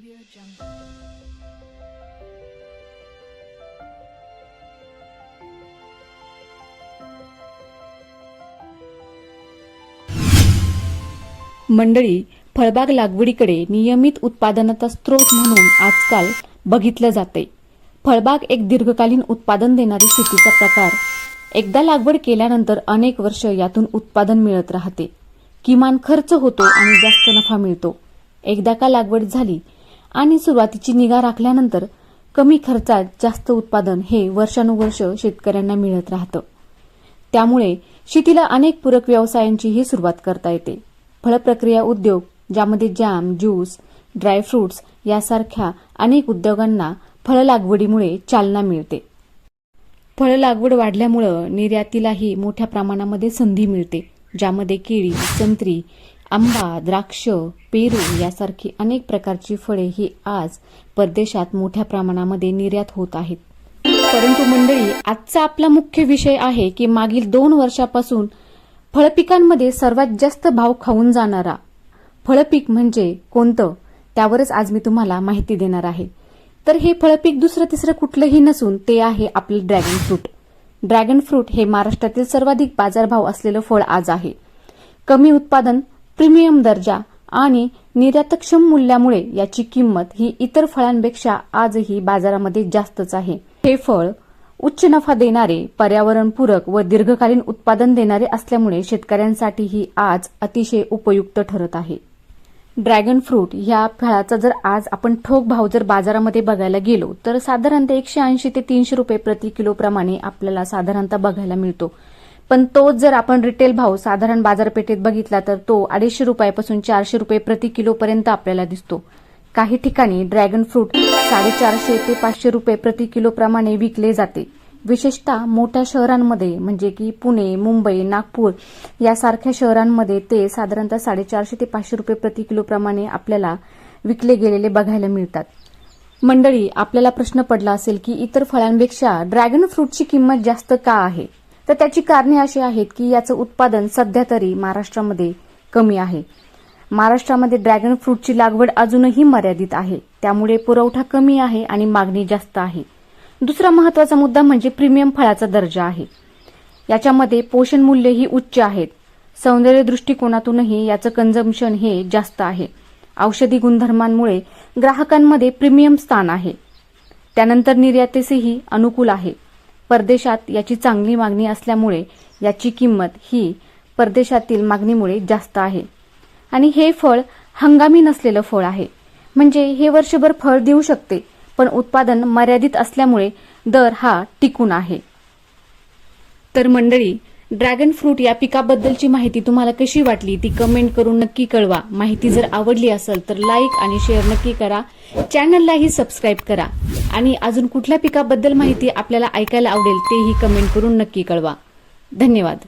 Audio Jungle. मंडळी फळबाग लागवडीकडे नियमित उत्पादनाचा स्रोत म्हणून आजकाल बघितलं जाते फळबाग एक दीर्घकालीन उत्पादन देणारी शेतीचा प्रकार. एकदा लागवड केल्यानंतर अनेक वर्ष यातून उत्पादन मिळत राहते. किमान खर्च होतो आणि जास्त नफा मिळतो. एकदा का लागवड झाली आणि सुरुवातीची निगा राखल्यानंतर कमी खर्चात जास्त उत्पादन हे वर्षानुवर्ष शेतकऱ्यांना मिळत राहतं. त्यामुळे शेतीला अनेक पूरक व्यवसायांचीही सुरुवात करता येते. फळप्रक्रिया उद्योग ज्यामध्ये जाम ज्यूस ड्रायफ्रुट्स यासारख्या अनेक उद्योगांना फळ लागवडीमुळे चालना मिळते. फळ लागवड वाढल्यामुळं निर्यातीलाही मोठ्या प्रमाणामध्ये संधी मिळते ज्यामध्ये केळी संत्री आंबा द्राक्ष पेरू यासारखी अनेक प्रकारची फळे ही आज परदेशात मोठ्या प्रमाणामध्ये निर्यात होत आहेत. परंतु मंडळी आजचा आपला मुख्य विषय आहे की मागील दोन वर्षापासून फळपिकांमध्ये सर्वात जास्त भाव खाऊन जाणारा फळपीक म्हणजे कोणतं त्यावरच आज मी तुम्हाला माहिती देणार आहे. तर हे फळपीक दुसरं तिसरं कुठलंही नसून ते आहे आपलं ड्रॅगन फ्रूट. ड्रॅगन फ्रूट हे महाराष्ट्रातील सर्वाधिक बाजारभाव असलेलं फळ आज आहे. कमी उत्पादन प्रीमियम दर्जा आणि निर्यातक्षम मूल्यामुळे याची किंमत ही इतर फळांपेक्षा आजही बाजारामध्ये जास्तच आहे. हे फळ उच्च नफा देणारे पर्यावरणपूरक व दीर्घकालीन उत्पादन देणारे असल्यामुळे शेतकऱ्यांसाठीही आज अतिशय उपयुक्त ठरत आहे. ड्रॅगन फ्रूट या फळाचा जर आज आपण ठोक भाव जर बाजारामध्ये बघायला गेलो तर साधारणतः एकशे ऐंशी ते तीनशे रुपये प्रति किलो प्रमाणे आपल्याला साधारणतः बघायला मिळतो. पण तोच जर आपण रिटेल भाव साधारण बाजारपेठेत बघितला तर तो अडीचशे रुपयापासून चारशे रुपये प्रति किलोपर्यंत आपल्याला दिसतो. काही ठिकाणी ड्रॅगन फ्रूट साडेचारशे ते पाचशे रुपये प्रति किलोप्रमाणे विकले जाते. विशेषतः मोठ्या शहरांमध्ये म्हणजे की पुणे मुंबई नागपूर यासारख्या शहरांमध्ये ते साधारणतः साडेचारशे ते पाचशे रुपये प्रति किलोप्रमाणे आपल्याला विकले गेलेले बघायला मिळतात. मंडळी आपल्याला प्रश्न पडला असेल की इतर फळांपेक्षा ड्रॅगन फ्रूटची किंमत जास्त का आहे? तर त्याची कारणे अशी आहेत की याचं उत्पादन सध्या तरी महाराष्ट्रामध्ये कमी आहे. महाराष्ट्रामध्ये ड्रॅगन फ्रूटची लागवड अजूनही मर्यादित आहे. त्यामुळे पुरवठा कमी आहे आणि मागणी जास्त आहे. दुसरा महत्त्वाचा मुद्दा म्हणजे प्रीमियम फळाचा दर्जा आहे. याच्यामध्ये पोषण मूल्यही उच्च आहेत. सौंदर्य दृष्टिकोनातूनही याचं कन्झम्पशन हे जास्त आहे. औषधी गुणधर्मांमुळे ग्राहकांमध्ये प्रीमियम स्थान आहे. त्यानंतर निर्यातीसही अनुकूल आहे. परदेशात याची चांगली मागणी असल्यामुळे याची किंमत ही परदेशातील मागणीमुळे जास्त आहे. आणि हे फळ हंगामी नसलेलं फळ आहे. म्हणजे हे वर्षभर फळ देऊ शकते पण उत्पादन मर्यादित असल्यामुळे दर हा टिकून आहे. तर मंडळी ड्रॅगन फ्रूट या पिकाबद्दलची माहिती तुम्हाला कशी वाटली ती कमेंट करून नक्की कळवा. माहिती जर आवडली असेल तर लाईक आणि शेअर नक्की करा. चॅनललाही सबस्क्राईब करा. आणि अजून कुठल्या पिकाबद्दल माहिती आपल्याला ऐकायला आवडेल तेही कमेंट करून नक्की कळवा. धन्यवाद.